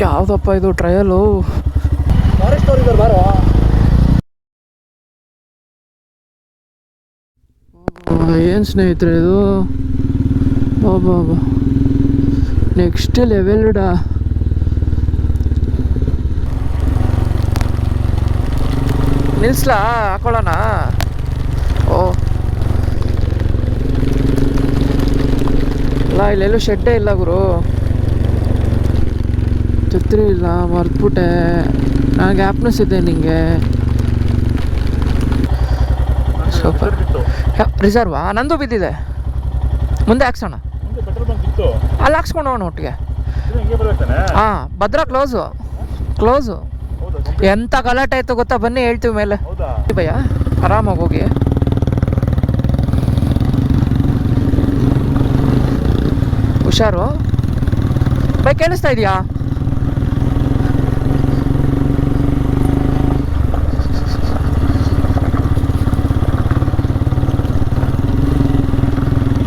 ಯಾವುದಪ್ಪ ಇದು ಟ್ರಯಲು ಏನು ಸ್ನೇಹಿತರೆ ಇದು? ಬಾಬಾ ನೆಕ್ಸ್ಟ್ ಲೆವೆಲ್ಡ ನಿಲ್ಸ್ಲಾ ಹಾಕೊಳ್ಳೋಣ? ಓ. ಇಲ್ಲ ಇಲ್ಲೆಲ್ಲೂ ಶೆಡ್ಡೇ ಇಲ್ಲ ಗುರು. ಛತ್ರಿ ಇಲ್ಲ ಮರ್ತ್ಬಿಟ್ಟೆ. ನನಗೆ ಆ್ಯಪ್ನೆಸ್ ಇದೆ ನಿಂಗೆ. ಸೂಪರ್ ರಿಸರ್ವಾ ನಂದು ಬಿದ್ದಿದೆ. ಮುಂದೆ ಹಾಕ್ಸೋಣ. ಅಲ್ಲಿ ಹಾಕ್ಸ್ಕೊಂಡು ಹೋಗೋಣ ಒಟ್ಟಿಗೆ. ಹಾ ಭದ್ರ ಕ್ಲೋಸು ಕ್ಲೋಸು? ಎಂಥ ಗಲಾಟೆ ಆಯ್ತು ಗೊತ್ತಾ? ಬನ್ನಿ ಹೇಳ್ತೀವಿ ಮೇಲೆ. ಭಯ. ಭಯ್ಯ ಆರಾಮಾಗಿ ಹೋಗಿ. ಹುಷಾರು? ಬೈ ಕೇಳಿಸ್ತಾ ಇದೆಯಾ?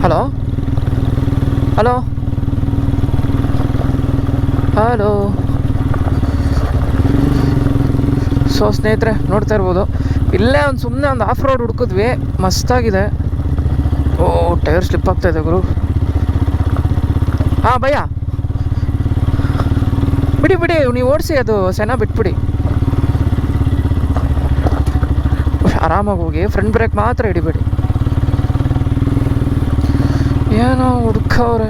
ಹಲೋ ಹಲೋ ಹಲೋ ಸೊ ಸ್ನೇಹಿತರೆ, ನೋಡ್ತಾ ಇರ್ಬೋದು. ಇಲ್ಲೇ ಒಂದು ಸುಮ್ಮನೆ ಒಂದು ಆಫ್ ರೋಡ್ ಹುಡ್ಕಿದ್ವಿ. ಮಸ್ತಾಗಿದೆ ಓ, ಟೈರ್ ಸ್ಲಿಪ್ ಆಗ್ತಾ ಇದೆ ಗುರು. ಹಾಂ ಭಯ ಬಿಡಿ ಬಿಡಿ, ನೀವು ಓಡಿಸಿ ಅದು ಸೆನ ಬಿಟ್ಬಿಡಿ. ಆರಾಮಾಗಿ ಹೋಗಿ ಫ್ರಂಟ್ ಬ್ರೇಕ್ ಮಾತ್ರ ಹಿಡಿಬೇಡಿ. ಏನೋ ಹುಡ್ಕವ್ರೆ.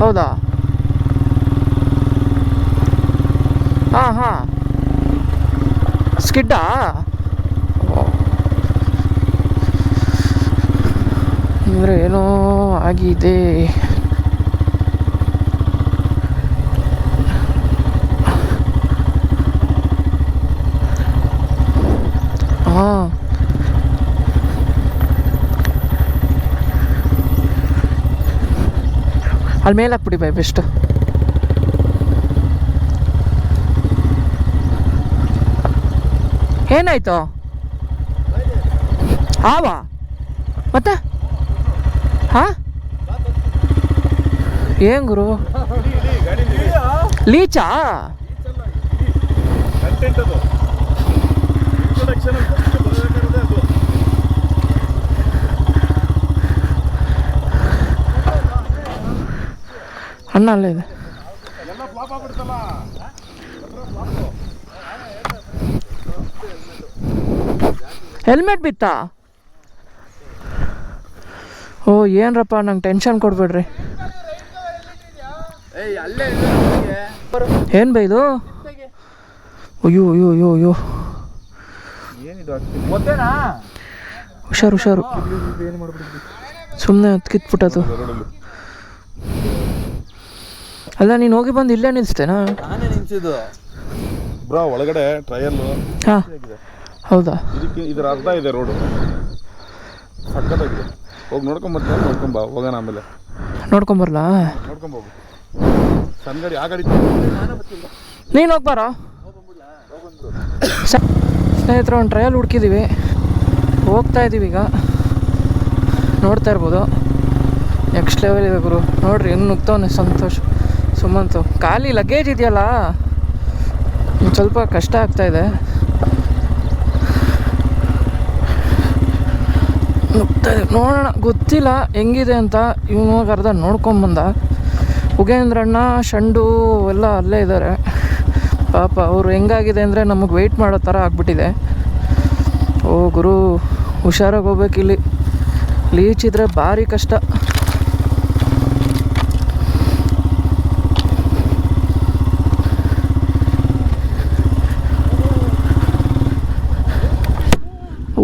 ಹೌದಾ? ಹಾಂ ಹಾಂ. ಸ್ಕಿಡ್ಡಾ? ಅಂದರೆ ಏನೋ ಆಗಿದೆ ಹಾಂ ಅಲ್ಲಿ ಮೇಲೆ ಹಾಕ್ಬಿಡಿ ಬೈ ಬೆಸ್ಟು ಏನಾಯ್ತು? ಆವಾ ಮತ್ತೆ? ಹಾಂ? ಏನ್ ಗುರು? ಲೀಚಾ ಕಂಟೆಂಟ್ ಅದು ಇಂಟ್ರೊಡಕ್ಷನ್ ಬರಬೇಕಾದ್ರೆ ಅದು ಅಣ್ಣ ಅಲ್ಲೇ ಇದೆ. ಹೆಲ್ಮೆಟ್ ಬಿತ್ತಾ? ಓ, ಏನ್ರಪ್ಪ, ನಂಗೆ ಟೆನ್ಷನ್ ಕೊಡ್ಬೇಡ್ರಿ. ಏನು ಬೈ ಇದು? ಅಯ್ಯೋ ಅಯ್ಯೋ ಅಯ್ಯೋ ಅಯ್ಯೋ. ಹುಷಾರು ಹುಷಾರು. ಸುಮ್ಮನೆ ಕಿತ್ಬಿಟ್ಟದು ಅಲ್ಲ ನೀನು ಹೋಗಿ ಬಂದು ಇಲ್ಲೇ ನಿಲ್ಸ್ತೇನಾ ನಾನೇ ನಿಂತಿದ್ದು ಬ್ರಾ ಒಳಗಡೆ ಟ್ರಯಲ್ ಹಾಂ. ಹೌದಾ? ಇದಕ್ಕೆ ಇದರ ಅರ್ಧ ಇದೆ ರೋಡು ಸಕ್ಕತ್ತಾಗಿದೆ ಹೋಗಿ ನೋಡ್ಕೊಂಬರ್ತೀನಿ ನೋಡ್ಕೊಂಬ ಹೋಗೋಣ ಆಮೇಲೆ. ನೋಡ್ಕೊಂಬರ್ಲಾ ನೋಡ್ಕೊಂಬೋಗು ಸಣ್ಣ ಗಾಡಿ ಆ ಗಾಡಿ ನೀನು ಹೋಗ್ಬಾರ ಸ್ನೇಹಿತರ ಒಂದು ಟ್ರಯಲ್ ಹುಡ್ಕಿದ್ದೀವಿ ಹೋಗ್ತಾ ಇದ್ದೀವಿ ಈಗ. ನೋಡ್ತಾ ಇರ್ಬೋದು. ನೆಕ್ಸ್ಟ್ ಲೆವೆಲ್ ಇದೆ ಗುರು. ನೋಡ್ರಿ ಇನ್ನು ನುಗ್ತವನೆ ಸಂತೋಷ್. ಸುಮಂತು, ಖಾಲಿ ಲಗೇಜ್ ಇದೆಯಲ್ಲ? ಸ್ವಲ್ಪ ಕಷ್ಟ ಆಗ್ತಾ ಇದೆ. ನೋಡೋಣ, ಗೊತ್ತಿಲ್ಲ ಹೆಂಗಿದೆ ಅಂತ. ಇವನು ಅರ್ಧ ನೋಡ್ಕೊಂಬಂದ ಉಗೇಂದ್ರಣ್ಣ, ಶಂಡು ಎಲ್ಲ ಅಲ್ಲೇ ಇದ್ದಾರೆ ಪಾಪ ಅವರು ಹೆಂಗಾಗಿದೆ ಅಂದರೆ ನಮಗೆ ವೆಯ್ಟ್ ಮಾಡೋ ಥರ ಆಗ್ಬಿಟ್ಟಿದೆ. ಓ ಗುರು, ಹುಷಾರಾಗಿ ಹೋಗ್ಬೇಕು ಇಲ್ಲಿ. ಲೀಚ್ ಇದ್ರೆ ಭಾರಿ ಕಷ್ಟ.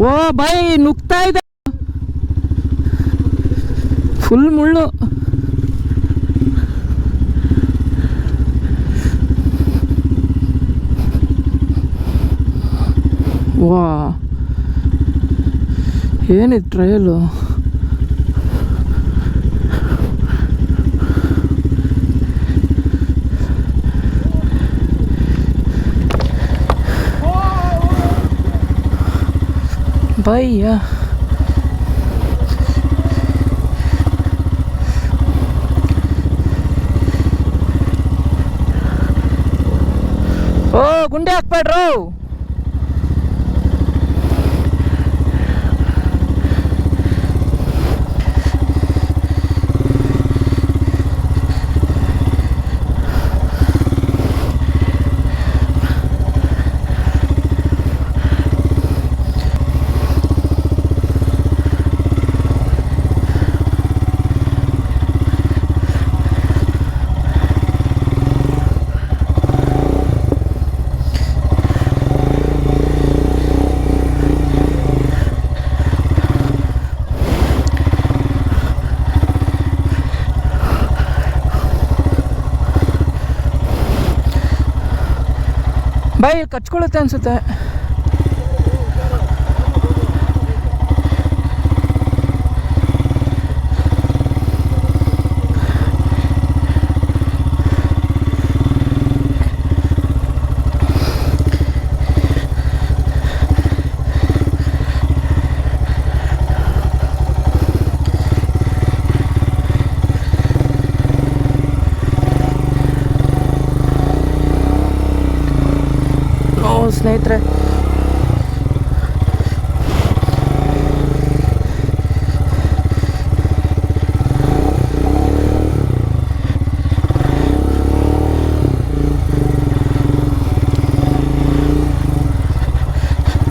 ಓ ಬೈ ನುಗ್ತಾ ಇದೆ. ಫುಲ್ ಮುಳ್ಳು. ವಾ ಏನಿದು ಟ್ರಯಲು sampai ya. ಓ ಗುಂಡೆ ಹಾಕ್ಬೇಡ್ರು ಬಾಯಿ ಕಚ್ಕೊಳ್ಳುತ್ತೆ ಅನ್ಸುತ್ತೆ ಓ ಸ್ನೇಹಿತರೆ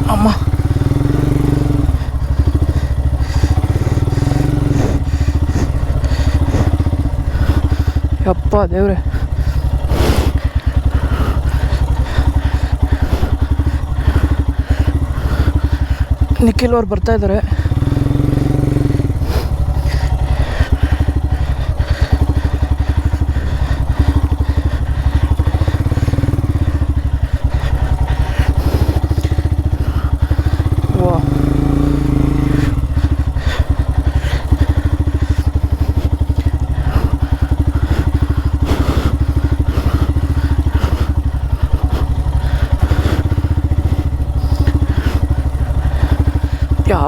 ಅಮ್ಮ ಯಪ್ಪ ದೇವ್ರೆ ನಿಖಿಲ್ ಅವ್ರು ಬರ್ತಾ ಇದ್ದಾರೆ ವಾ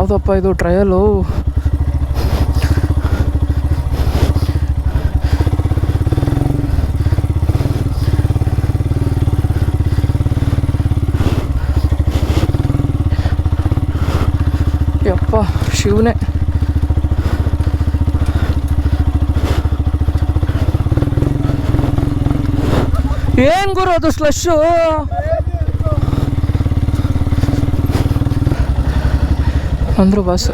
ಯಾವುದಪ್ಪ ಇದು ಟ್ರಯಲು ಯಪ್ಪ ಶಿವನೇ. ಏನ್ ಗುರು ಅದು ಸ್ಲಶ್ಶು ಅಂದ್ರು ಬಸ್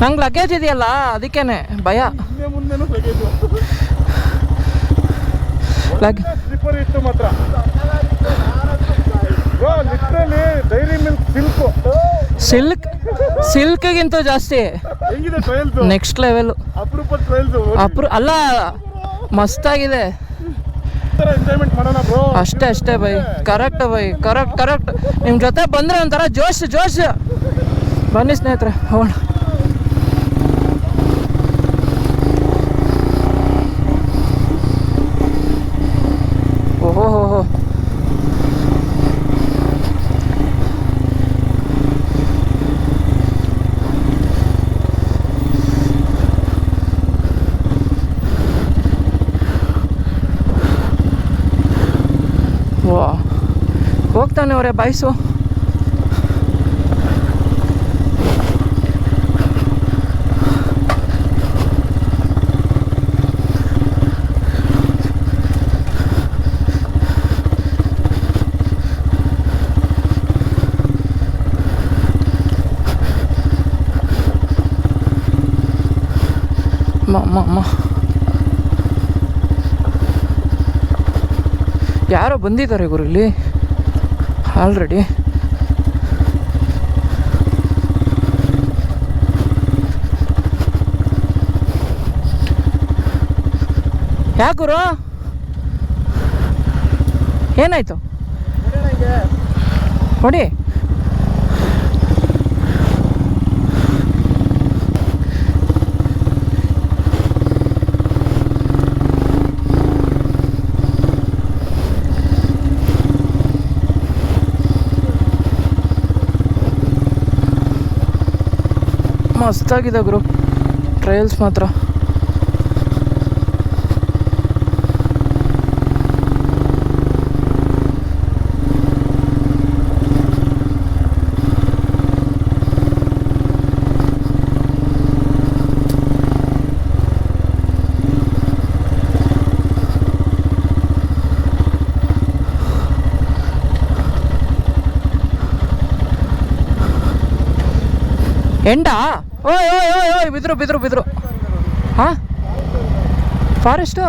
ನಂಗೆ ಲಗೇಜ್ ಇದೆಯಲ್ಲ, ಅದಕ್ಕೇನೆ, ಭಯ. ಸಿಲ್ಕು ಸಿಲ್ಕ್ ಸಿಲ್ಕ್ಗಿಂತ ಜಾಸ್ತಿ. ನೆಕ್ಸ್ಟ್ ಲೆವೆಲ್ ಅಪ್ರೂ ಅಲ್ಲ, ಮಸ್ತಾಗಿದೆ. ಅಷ್ಟೇ ಅಷ್ಟೇ ಬೈ ಕರೆಕ್ಟ್ ಬೈ ಕರೆಕ್ಟ್ ಕರೆಕ್ಟ್ ನಿಮ್ಮ ಜೊತೆ ಬಂದರೆ ಒಂಥರ ಜೋಶ್ ಜೋಶ್. ಬನ್ನಿ ಸ್ನೇಹಿತರೆ ಹೋಗೋಣ. ಓಹೋ ಹೋ ಹೋ ಹೋಗ್ತಾನೆ ಅವರೇ ಬಾಯ್ಸು. ಮ ಮ. ಮ ಯಾರೋ ಬಂದಿದ್ದಾರೆ ಗುರು ಇಲ್ಲಿ. ಆಲ್ರೆಡಿ ಯಾಕೆ ಗುರು? ಏನಾಯ್ತು? ಹೊಡಿ. ಮಸ್ತಾಗಿದೆ ಗುರು. ಟ್ರಯಲ್ಸ್ ಮಾತ್ರ. ಎಂಡಾ? ಓಯ್ ಓಯ್ ಓಯ್ ಓಯ್ ಬಿದ್ರು ಬಿದ್ರು ಬಿದ್ರು. ಹಾಂ? ಫಾರೆಸ್ಟು